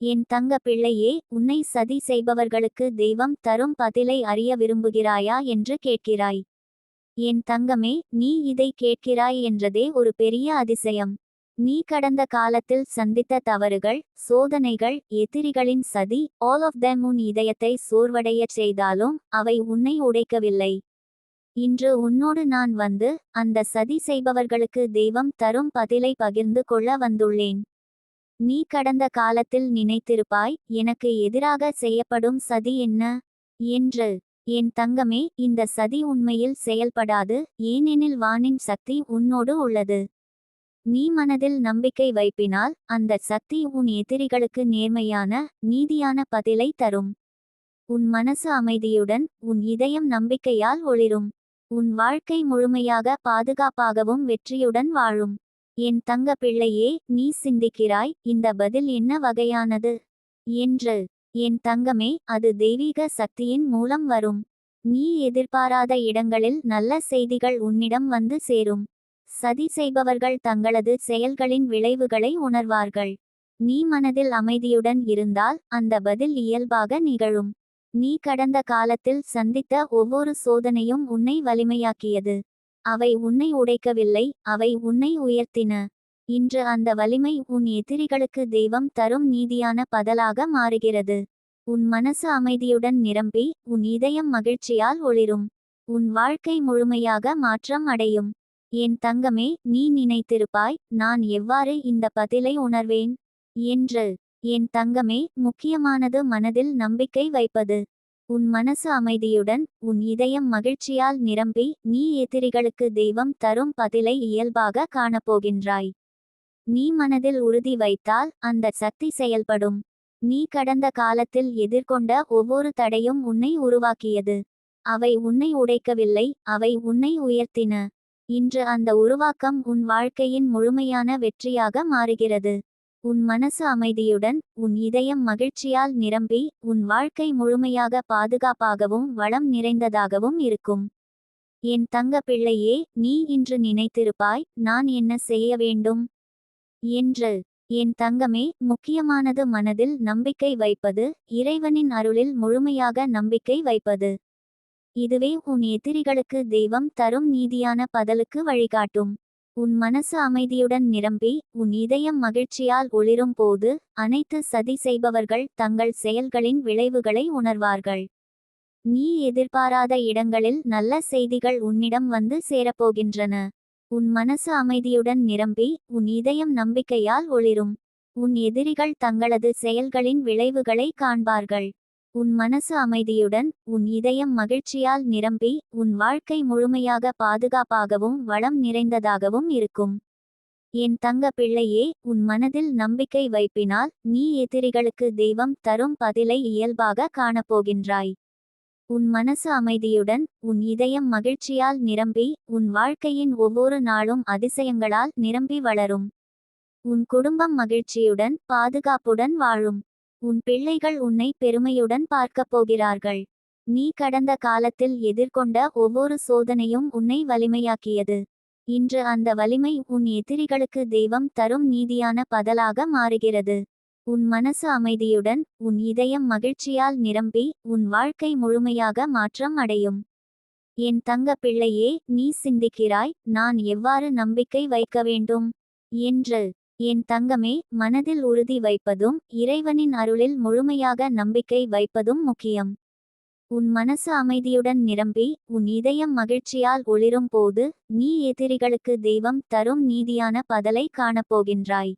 என் தங்க பிள்ளையே உன்னை சதி செய்பவர்களுக்கு தெய்வம் தரும் பதிலை அறிய விரும்புகிறாயா என்று கேட்கிறாய். என் தங்கமே நீ இதை கேட்கிறாய் என்றதே ஒரு பெரிய அதிசயம். நீ கடந்த காலத்தில் சந்தித்த தவறுகள் சோதனைகள் எதிரிகளின் சதி ஆல் ஆஃப் தெம் உன் இதயத்தை சோர்வடையச் செய்தாலும் அவை உன்னை உடைக்கவில்லை. இன்று உன்னோடு நான் வந்து அந்த சதி செய்பவர்களுக்கு தெய்வம் தரும் பதிலை பகிர்ந்து கொள்ள வந்துள்ளேன். நீ கடந்த காலத்தில் நினைத்திருப்பாய் எனக்கு எதிராக செய்யப்படும் சதி என்ன? என்று. என் தங்கமே இந்த சதி உண்மையில் செயல்படாது ஏனெனில் வானின் சக்தி உன்னோடு உள்ளது. நீ மனதில் நம்பிக்கை வைப்பினால் அந்த சக்தி உன் எதிரிகளுக்கு நேர்மையான நீதியான பதிலை தரும். உன் மனசு அமைதியுடன் உன் இதயம் நம்பிக்கையால் ஒளிரும். உன் வாழ்க்கை முழுமையாக பாதுகாப்பாகவும் வெற்றியுடன் வாழும். என் தங்க பிள்ளையே நீ சிந்திக்கிறாய் இந்த பதில் என்ன வகையானது? என்று. என் தங்கமே அது தெய்வீக சக்தியின் மூலம் வரும். நீ எதிர்பாராத இடங்களில் நல்ல செய்திகள் உன்னிடம் வந்து சேரும். சதி செய்பவர்கள் தங்களது செயல்களின் விளைவுகளை உணர்வார்கள். நீ மனதில் அமைதியுடன் இருந்தால் அந்த பதில் இயல்பாக நிகழும். நீ கடந்த காலத்தில் சந்தித்த ஒவ்வொரு சோதனையும் உன்னை வலிமையாக்கியது. அவை உன்னை உடைக்கவில்லை அவை உன்னை உயர்த்தின. இன்று அந்த வலிமை உன் எதிரிகளுக்கு தெய்வம் தரும் நீதியான பதலாக மாறுகிறது. உன் மனசு அமைதியுடன் நிரம்பி உன் இதயம் மகிழ்ச்சியால் ஒளிரும். உன் வாழ்க்கை முழுமையாக மாற்றம் அடையும். என் தங்கமே நீ நினைத்திருப்பாய் நான் எவ்வாறு இந்த பதிலை உணர்வேன்? என்று. என் தங்கமே முக்கியமானது மனதில் நம்பிக்கை வைப்பது. உன் மனசு அமைதியுடன் உன் இதயம் மகிழ்ச்சியால் நிரம்பி நீ எதிரிகளுக்கு தெய்வம் தரும் பதிலை இயல்பாக காணப்போகின்றாய். நீ மனதில் உறுதி வைத்தால் அந்த சக்தி செயல்படும். நீ கடந்த காலத்தில் எதிர்கொண்ட ஒவ்வொரு தடையும் உன்னை உருவாக்கியது. அவை உன்னை உடைக்கவில்லை அவை உன்னை உயர்த்தின. இன்று அந்த உருவாக்கம் உன் வாழ்க்கையின் முழுமையான வெற்றியாக மாறுகிறது. உன் மனசு அமைதியுடன் உன் இதயம் மகிழ்ச்சியால் நிரம்பி உன் வாழ்க்கை முழுமையாக பாதுகாப்பாகவும் வளம் நிறைந்ததாகவும் இருக்கும். என் தங்க பிள்ளையே நீ இன்று நினைத்திருப்பாய் நான் என்ன செய்ய வேண்டும்? என்று. என் தங்கமே முக்கியமானது மனதில் நம்பிக்கை வைப்பது இறைவனின் அருளில் முழுமையாக நம்பிக்கை வைப்பது. இதுவே உன் எதிரிகளுக்கு தெய்வம் தரும் நீதியான பதலுக்கு வழிகாட்டும். உன் மனசு அமைதியுடன் நிரம்பி உன் இதயம் மகிழ்ச்சியால் ஒளிரும் போது அனைத்து சதி செய்பவர்கள் தங்கள் செயல்களின் விளைவுகளை உணர்வார்கள். நீ எதிர்பாராத இடங்களில் நல்ல செய்திகள் உன்னிடம் வந்து சேரப்போகின்றன. உன் மனசு அமைதியுடன் நிரம்பி உன் இதயம் நம்பிக்கையால் ஒளிரும். உன் எதிரிகள் தங்களது செயல்களின் விளைவுகளை காண்பார்கள். உன் மனசு அமைதியுடன் உன் இதயம் மகிழ்ச்சியால் நிரம்பி உன் வாழ்க்கை முழுமையாக பாதுகாப்பாகவும் வளம் நிறைந்ததாகவும் இருக்கும். என் தங்க பிள்ளையே உன் மனதில் நம்பிக்கை வைப்பினால் நீ எதிரிகளுக்கு தெய்வம் தரும் பதிலை இயல்பாக காணப்போகின்றாய். உன் மனசு அமைதியுடன் உன் இதயம் மகிழ்ச்சியால் நிரம்பி உன் வாழ்க்கையின் ஒவ்வொரு நாளும் அதிசயங்களால் நிரம்பி வளரும். உன் குடும்பம் மகிழ்ச்சியுடன் பாதுகாப்புடன் வாழும். உன் பிள்ளைகள் உன்னை பெருமையுடன் பார்க்கப் போகிறார்கள். நீ கடந்த காலத்தில் எதிர்கொண்ட ஒவ்வொரு சோதனையும் உன்னை வலிமையாக்கியது. இன்று அந்த வலிமை உன் எதிரிகளுக்கு தெய்வம் தரும் நீதியான பதலாக மாறுகிறது. உன் மனசு அமைதியுடன் உன் இதயம் மகிழ்ச்சியால் நிரம்பி உன் வாழ்க்கை முழுமையாக மாற்றம் அடையும். என் தங்க பிள்ளையே நீ சிந்திக்கிறாய் நான் எவ்வாறு நம்பிக்கை வைக்க வேண்டும்? என்று என் தங்கமே மனதில் உறுதி வைப்பதும் இறைவனின் அருளில் முழுமையாக நம்பிக்கை வைப்பதும் முக்கியம். உன் மனசு அமைதியுடன் நிரம்பி உன் இதயம் மகிழ்ச்சியால் ஒளிரும் போது நீ எதிரிகளுக்கு தெய்வம் தரும் நீதியான பதலை காணப்போகின்றாய்.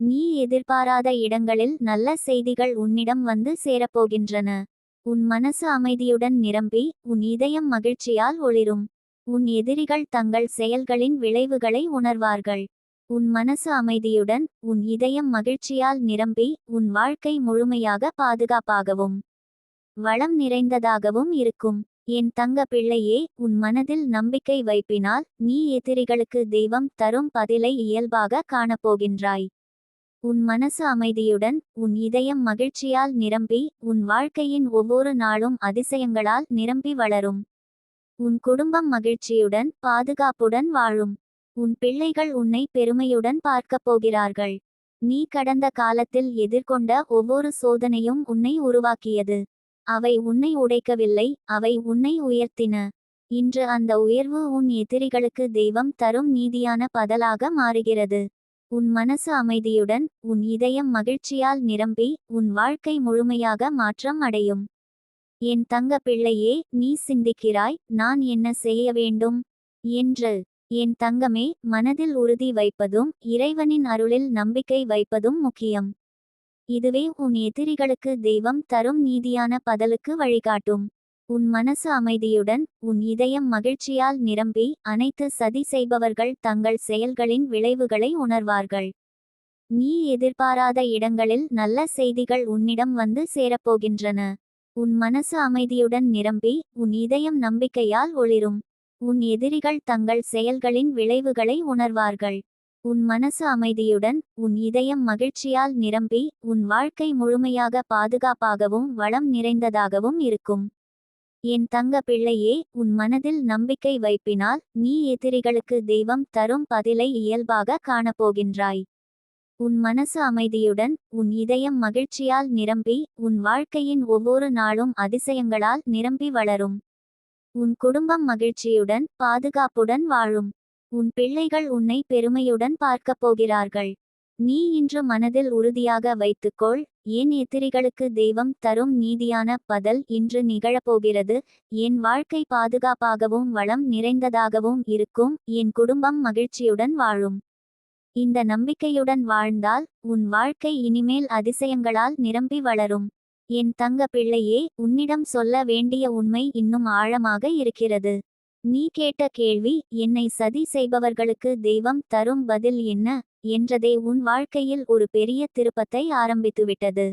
நீ எதிர்பாராத இடங்களில் நல்ல செய்திகள் உன்னிடம் வந்து சேரப்போகின்றன. உன் மனசு அமைதியுடன் நிரம்பி உன் இதயம் மகிழ்ச்சியால் ஒளிரும். உன் எதிரிகள் தங்கள் செயல்களின் விளைவுகளை உணர்வார்கள். உன் மனசு அமைதியுடன் உன் இதயம் மகிழ்ச்சியால் நிரம்பி உன் வாழ்க்கை முழுமையாக பாதுகாப்பாகவும் வளம் நிறைந்ததாகவும் இருக்கும். என் தங்க பிள்ளையே உன் மனதில் நம்பிக்கை வைப்பினால் நீ எதிரிகளுக்கு தெய்வம் தரும் பதிலை இயல்பாக காணப்போகின்றாய். உன் மனசு அமைதியுடன் உன் இதயம் மகிழ்ச்சியால் நிரம்பி உன் வாழ்க்கையின் ஒவ்வொரு நாளும் அதிசயங்களால் நிரம்பி வளரும். உன் குடும்பம் மகிழ்ச்சியுடன் பாதுகாப்புடன் வாழும். உன் பிள்ளைகள் உன்னை பெருமையுடன் பார்க்கப் போகிறார்கள். நீ கடந்த காலத்தில் எதிர்கொண்ட ஒவ்வொரு சோதனையும் உன்னை உருவாக்கியது. அவை உன்னை உடைக்கவில்லை அவை உன்னை உயர்த்தின. இன்று அந்த உயர்வு உன் எதிரிகளுக்கு தெய்வம் தரும் நீதியான பதலாக மாறுகிறது. உன் மனசு அமைதியுடன் உன் இதயம் மகிழ்ச்சியால் நிரம்பி உன் வாழ்க்கை முழுமையாக மாற்றம் அடையும். என் தங்க பிள்ளையே நீ சிந்திக்கிறாய் நான் என்ன செய்ய வேண்டும்? என்று என் தங்கமே மனதில் உறுதி வைப்பதும் இறைவனின் அருளில் நம்பிக்கை வைப்பதும் முக்கியம். இதுவே உன் எதிரிகளுக்கு தெய்வம் தரும் நீதியான பதலுக்கு வழிகாட்டும். உன் மனசு அமைதியுடன் உன் இதயம் மகிழ்ச்சியால் நிரம்பி அனைத்து சதி செய்பவர்கள் தங்கள் செயல்களின் விளைவுகளை உணர்வார்கள். நீ எதிர்பாராத இடங்களில் நல்ல செய்திகள் உன்னிடம் வந்து சேரப்போகின்றன. உன் மனசு அமைதியுடன் நிரம்பி உன் இதயம் நம்பிக்கையால் ஒளிரும். உன் எதிரிகள் தங்கள் செயல்களின் விளைவுகளை உணர்வார்கள். உன் மனசு அமைதியுடன் உன் இதயம் மகிழ்ச்சியால் நிரம்பி உன் வாழ்க்கை முழுமையாக பாதுகாப்பாகவும் வளம் நிறைந்ததாகவும் இருக்கும். என் தங்க பிள்ளையே உன் மனதில் நம்பிக்கை வைப்பினால் நீ எதிரிகளுக்கு தெய்வம் தரும் பதிலை இயல்பாக காணப்போகின்றாய். உன் மனசு அமைதியுடன் உன் இதயம் மகிழ்ச்சியால் நிரம்பி உன் வாழ்க்கையின் ஒவ்வொரு நாளும் அதிசயங்களால் நிரம்பி வளரும். உன் குடும்பம் மகிழ்ச்சியுடன் பாதுகாப்புடன் வாழும். உன் பிள்ளைகள் உன்னை பெருமையுடன் பார்க்கப் போகிறார்கள். நீ இன்று மனதில் உறுதியாக வைத்துக்கொள் என் எதிரிகளுக்கு தெய்வம் தரும் நீதியான பதல் இன்று நிகழப்போகிறது. என் வாழ்க்கை பாதுகாப்பாகவும் வளம் நிறைந்ததாகவும் இருக்கும். என் குடும்பம் மகிழ்ச்சியுடன் வாழும். இந்த நம்பிக்கையுடன் வாழ்ந்தால் உன் வாழ்க்கை இனிமேல் அதிசயங்களால் நிரம்பி வளரும். என் தங்க பிள்ளையே உன்னிடம் சொல்ல வேண்டிய உண்மை இன்னும் ஆழமாக இருக்கிறது. நீ கேட்ட கேள்வி என்னை சதி செய்பவர்களுக்கு தெய்வம் தரும் பதில் என்ன என்றதே உன் வாழ்க்கையில் ஒரு பெரிய திருப்பத்தை ஆரம்பித்துவிட்டது.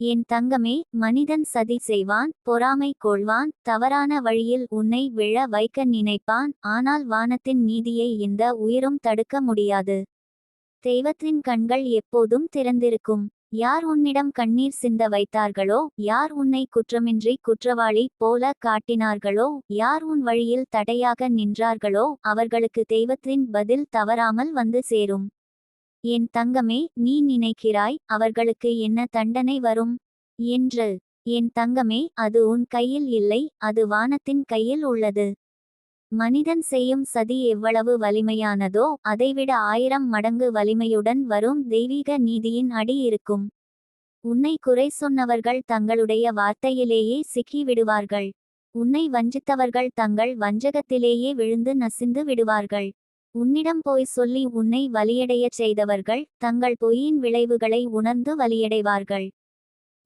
என் தங்கமே மனிதன் சதி செய்வான் பொறாமை கொள்வான் தவறான வழியில் உன்னை விழ வைக்க நினைப்பான் ஆனால் வானத்தின் நீதியை இந்த உயிரும் தடுக்க முடியாது. தெய்வத்தின் கண்கள் எப்போதும் திறந்திருக்கும். யார் உன்னிடம் கண்ணீர் சிந்த வைத்தார்களோ? யார் உன்னை குற்றமின்றி குற்றவாளி போல காட்டினார்களோ? யார் உன் வழியில் தடையாக நின்றார்களோ? அவர்களுக்கு தெய்வத்தின் பதில் தவறாமல் வந்து சேரும். என் தங்கமே நீ நினைக்கிறாய் அவர்களுக்கு என்ன தண்டனை வரும்? என்று. என் தங்கமே அது உன் கையில் இல்லை அது வானத்தின் கையில் உள்ளது. மனிதன் செய்யும் சதி எவ்வளவு வலிமையானதோ அதைவிட ஆயிரம் மடங்கு வலிமையுடன் வரும் தெய்வீக நீதியின் அடி இருக்கும். உன்னை குறை சொன்னவர்கள் தங்களுடைய வார்த்தையிலேயே சிக்கி விடுவார்கள். உன்னை வஞ்சித்தவர்கள் தங்கள் வஞ்சகத்திலேயே விழுந்து நசிந்து விடுவார்கள். உன்னிடம் போய் சொல்லி உன்னை வலியடையச் செய்தவர்கள் தங்கள் பொய்யின் விளைவுகளை உணர்ந்து வலியடைவார்கள்.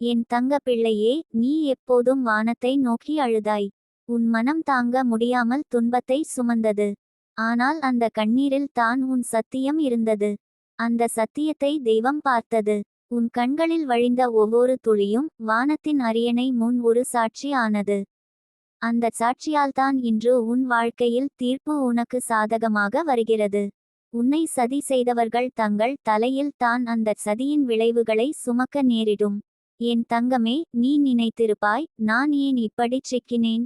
என் தங்க பிள்ளையே நீ எப்போதும் வானத்தை நோக்கி அழுதாய். உன் மனம் தாங்க முடியாமல் துன்பத்தை சுமந்தது. ஆனால் அந்த கண்ணீரில் தான் உன் சத்தியம் இருந்தது. அந்த சத்தியத்தை தெய்வம் பார்த்தது. உன் கண்களில் வழிந்த ஒவ்வொரு துளியும் வானத்தின் அரியணை முன் ஒரு சாட்சி ஆனது. அந்த சாட்சியால்தான் இன்று உன் வாழ்க்கையில் தீர்ப்பு உனக்கு சாதகமாக வருகிறது. உன்னை சதி செய்தவர்கள் தங்கள் தலையில் தான் அந்த சதியின் விளைவுகளை சுமக்க நேரிடும். என் தங்கமே நீ நினைத்திருப்பாய் நான் ஏன் இப்படிச் சிக்கினேன்?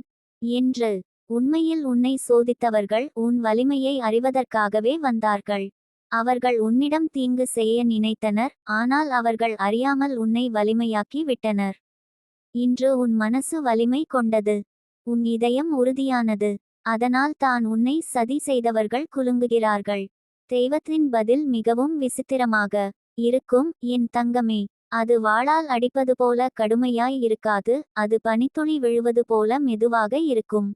என்று. உண்மையில் உன்னை சோதித்தவர்கள் உன் வலிமையை அறிவதற்காகவே வந்தார்கள். அவர்கள் உன்னிடம் தீங்கு செய்ய நினைத்தனர் ஆனால் அவர்கள் அறியாமல் உன்னை வலிமையாக்கி விட்டனர். இன்று உன் மனசு வலிமை கொண்டது. உன் இதயம் உறுதியானது. அதனால் தான் உன்னை சதி செய்தவர்கள் குலுங்குகிறார்கள். தெய்வத்தின் பதில் மிகவும் விசித்திரமாக இருக்கும் என் தங்கமே. அது வாளால் அடிப்பது போல கடுமையாய் இருக்காது அது பனித்துளி விழுவது போல மெதுவாக இருக்கும்.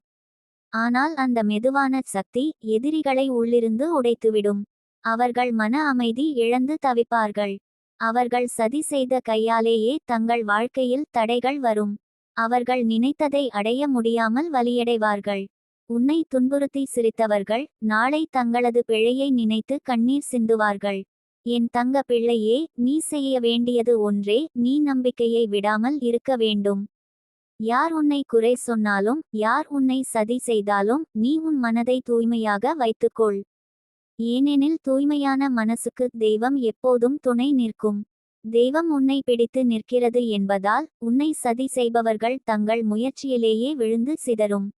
ஆனால் அந்த மெதுவான சக்தி எதிரிகளை உள்ளிருந்து உடைத்துவிடும். அவர்கள் மன அமைதி இழந்து தவிப்பார்கள். அவர்கள் சதி செய்த கையாலேயே தங்கள் வாழ்க்கையில் தடைகள் வரும். அவர்கள் நினைத்ததை அடைய முடியாமல் வலியடைவார்கள். உன்னை துன்புறுத்தி சிரித்தவர்கள் நாளை தங்களது பிழையை நினைத்து கண்ணீர் சிந்துவார்கள். என் தங்க பிள்ளையே நீ செய்ய வேண்டியது ஒன்றே நீ நம்பிக்கையை விடாமல் இருக்க வேண்டும். யார் உன்னை குறை சொன்னாலும் யார் உன்னை சதி செய்தாலும் நீ உன் மனதை தூய்மையாக வைத்துக்கொள். ஏனெனில் தூய்மையான மனசுக்கு தெய்வம் எப்போதும் துணை நிற்கும். தெய்வம் உன்னை பிடித்து நிற்கிறது என்பதால் உன்னை சதி செய்பவர்கள் தங்கள் முயற்சியிலேயே விழுந்து சிதறும்.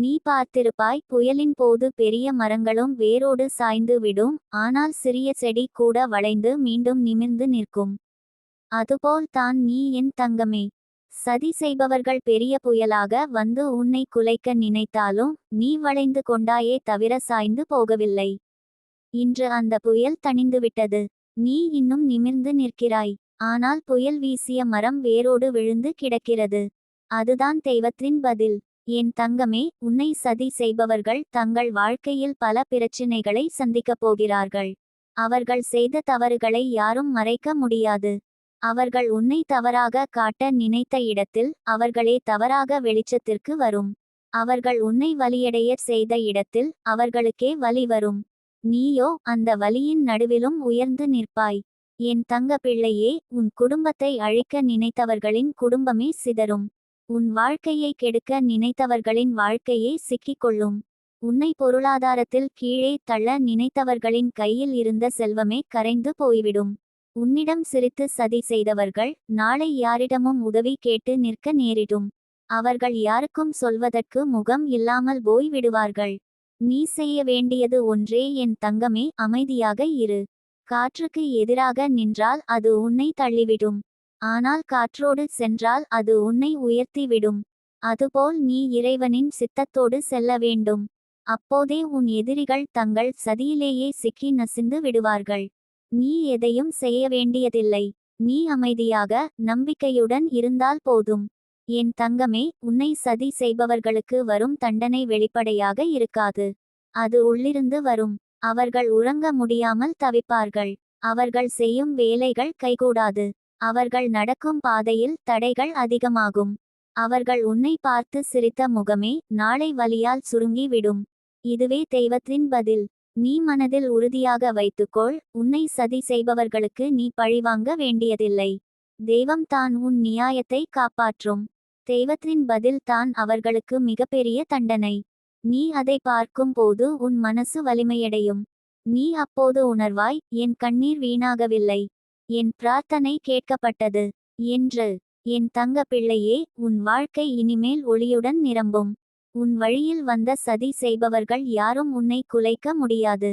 நீ பார்த்திருப்பாய் புயலின் போது பெரிய மரங்களும் வேரோடு சாய்ந்து விடும் ஆனால் சிறிய செடி கூட வளைந்து மீண்டும் நிமிர்ந்து நிற்கும். அதுபோல் தான் நீ என் தங்கமே. சதி செய்பவர்கள் பெரிய புயலாக வந்து உன்னை குலைக்க நினைத்தாலும் நீ வளைந்து கொண்டாயே தவிர சாய்ந்து போகவில்லை. இன்று அந்த புயல் தணிந்துவிட்டது நீ இன்னும் நிமிர்ந்து நிற்கிறாய். ஆனால் புயல் வீசிய மரம் வேரோடு விழுந்து கிடக்கிறது. அதுதான் தெய்வத்தின் பதில். என் தங்கமே உன்னை சதி செய்பவர்கள் தங்கள் வாழ்க்கையில் பல பிரச்சினைகளை சந்திக்கப் போகிறார்கள். அவர்கள் செய்த தவறுகளை யாரும் மறைக்க முடியாது. அவர்கள் உன்னை தவறாக காட்ட நினைத்த இடத்தில் அவர்களே தவறாக வெளிச்சத்திற்கு வரும். அவர்கள் உன்னை வலியடைய செய்த இடத்தில் அவர்களுக்கே வலி வரும். நீயோ அந்த வலியின் நடுவிலும் உயர்ந்து நிற்பாய். என் தங்க பிள்ளையே உன் குடும்பத்தை அழிக்க நினைத்தவர்களின் குடும்பமே சிதறும். உன் வாழ்க்கையை கெடுக்க நினைத்தவர்களின் வாழ்க்கையே சிக்கிக்கொள்ளும். உன்னை பொருளாதாரத்தில் கீழே தள்ள நினைத்தவர்களின் கையில் இருந்த செல்வமே கரைந்து போய்விடும். உன்னிடம் சிரித்து சதி செய்தவர்கள் நாளை யாரிடமும் உதவி கேட்டு நிற்க நேரிடும். அவர்கள் யாருக்கும் சொல்வதற்கு முகம் இல்லாமல் போய் விடுவார்கள் நீ செய்ய வேண்டியது ஒன்றே என் தங்கமே அமைதியாக இரு. காற்றுக்கு எதிராக நின்றால் அது உன்னை தள்ளிவிடும். ஆனால் காற்றோடு சென்றால் அது உன்னை உயர்த்திவிடும். அதுபோல் நீ இறைவனின் சித்தத்தோடு செல்ல வேண்டும். அப்போதே உன் எதிரிகள் தங்கள் சதியிலேயே சிக்கி நசிந்து விடுவார்கள். நீ எதையும் செய்ய வேண்டியதில்லை. நீ அமைதியாக நம்பிக்கையுடன் இருந்தால் போதும். என் தங்கமே உன்னை சதி செய்பவர்களுக்கு வரும் தண்டனை வெளிப்படையாக இருக்காது. அது உள்ளிருந்து வரும். அவர்கள் உறங்க முடியாமல் தவிப்பார்கள். அவர்கள் செய்யும் வேலைகள் கைகூடாது. அவர்கள் நடக்கும் பாதையில் தடைகள் அதிகமாகும். அவர்கள் உன்னை பார்த்து சிரித்த முகமே நாளை வலியால் சுருங்கி விடும். இதுவே தெய்வத்தின் பதில். நீ மனதில் உறுதியாக வைத்துக்கொள். உன்னை சதி செய்பவர்களுக்கு நீ பழிவாங்க வேண்டியதில்லை. தெய்வம் தான் உன் நியாயத்தை காப்பாற்றும். தெய்வத்தின் பதில் தான் அவர்களுக்கு மிகப்பெரிய தண்டனை. நீ அதை பார்க்கும் போது உன் மனசு வலிமையடையும். நீ அப்போது உணர்வாய் என் கண்ணீர் வீணாகவில்லை. என் பிரார்த்தனை கேட்கப்பட்டது. என்று என் தங்க பிள்ளையே உன் வாழ்க்கை இனிமேல் ஒளியுடன் நிரம்பும். உன் வழியில் வந்த சதி செய்பவர்கள் யாரும் உன்னை குலைக்க முடியாது.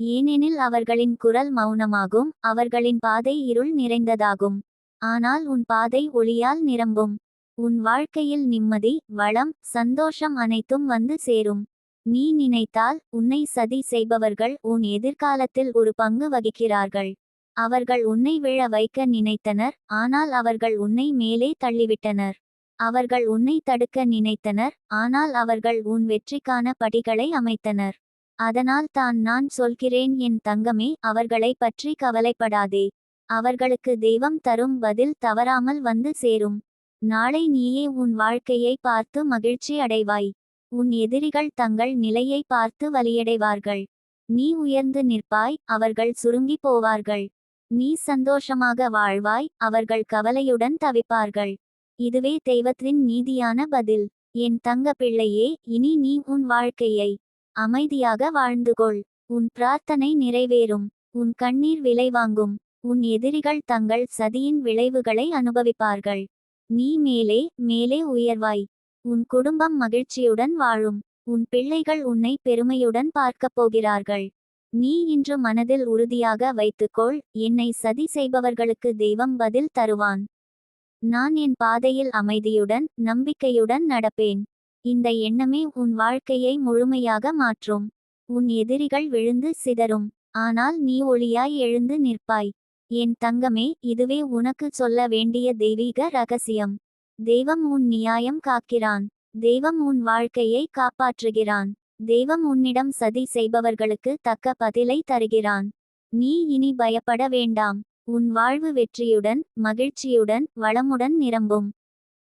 ஏனெனில் அவர்களின் குரல் மௌனமாகும் அவர்களின் பாதை இருள் நிறைந்ததாகும். ஆனால் உன் பாதை ஒளியால் நிரம்பும். உன் வாழ்க்கையில் நிம்மதி வளம் சந்தோஷம் அனைத்தும் வந்து சேரும். நீ நினைத்தால் உன்னை சதி செய்பவர்கள் உன் எதிர்காலத்தில் ஒரு பங்கு வகிக்கிறார்கள். அவர்கள் உன்னை விழ வைக்க நினைத்தனர் ஆனால் அவர்கள் உன்னை மேலே தள்ளிவிட்டனர். அவர்கள் உன்னை தடுக்க நினைத்தனர் ஆனால் அவர்கள் உன் வெற்றிக்கான படிகளை அமைத்தனர். அதனால் தான் நான் சொல்கிறேன் என் தங்கமே அவர்களை பற்றி கவலைப்படாதே. அவர்களுக்கு தெய்வம் தரும் பதில் தவறாமல் வந்து சேரும். நாளை நீயே உன் வாழ்க்கையை பார்த்து மகிழ்ச்சி அடைவாய். உன் எதிரிகள் தங்கள் நிலையை பார்த்து வலியடைவார்கள் நீ உயர்ந்து நிற்பாய் அவர்கள் சுருங்கி போவார்கள். நீ சந்தோஷமாக வாழ்வாய் அவர்கள் கவலையுடன் தவிப்பார்கள். இதுவே தெய்வத்தின் நீதியான பதில். என் தங்க பிள்ளையே இனி நீ உன் வாழ்க்கையை அமைதியாக வாழ்ந்துகொள். உன் பிரார்த்தனை நிறைவேறும். உன் கண்ணீர் விலை வாங்கும் உன் எதிரிகள் தங்கள் சதியின் விளைவுகளை அனுபவிப்பார்கள். நீ மேலே மேலே உயர்வாய். உன் குடும்பம் மகிழ்ச்சியுடன் வாழும். உன் பிள்ளைகள் உன்னை பெருமையுடன் பார்க்கப் போகிறார்கள். நீ இன்று மனதில் உறுதியாக வைத்துக்கொள் என்னை சதி செய்பவர்களுக்கு தெய்வம் பதில் தருவான். நான் என் பாதையில் அமைதியுடன் நம்பிக்கையுடன் நடப்பேன். இந்த எண்ணமே உன் வாழ்க்கையை முழுமையாக மாற்றும். உன் எதிரிகள் விழுந்து சிதறும். ஆனால் நீ ஒளியாய் எழுந்து நிற்பாய். என் தங்கமே இதுவே உனக்கு சொல்ல வேண்டிய தெய்வீக ரகசியம். தெய்வம் உன் நியாயம் காக்கிறான். தெய்வம் உன் வாழ்க்கையை காப்பாற்றுகிறான். தெய்வம் உன்னிடம் சதி செய்பவர்களுக்கு தக்க பதிலை தருகிறான். நீ இனி பயப்பட வேண்டாம். உன் வாழ்வு வெற்றியுடன் மகிழ்ச்சியுடன் வளமுடன் நிரம்பும்.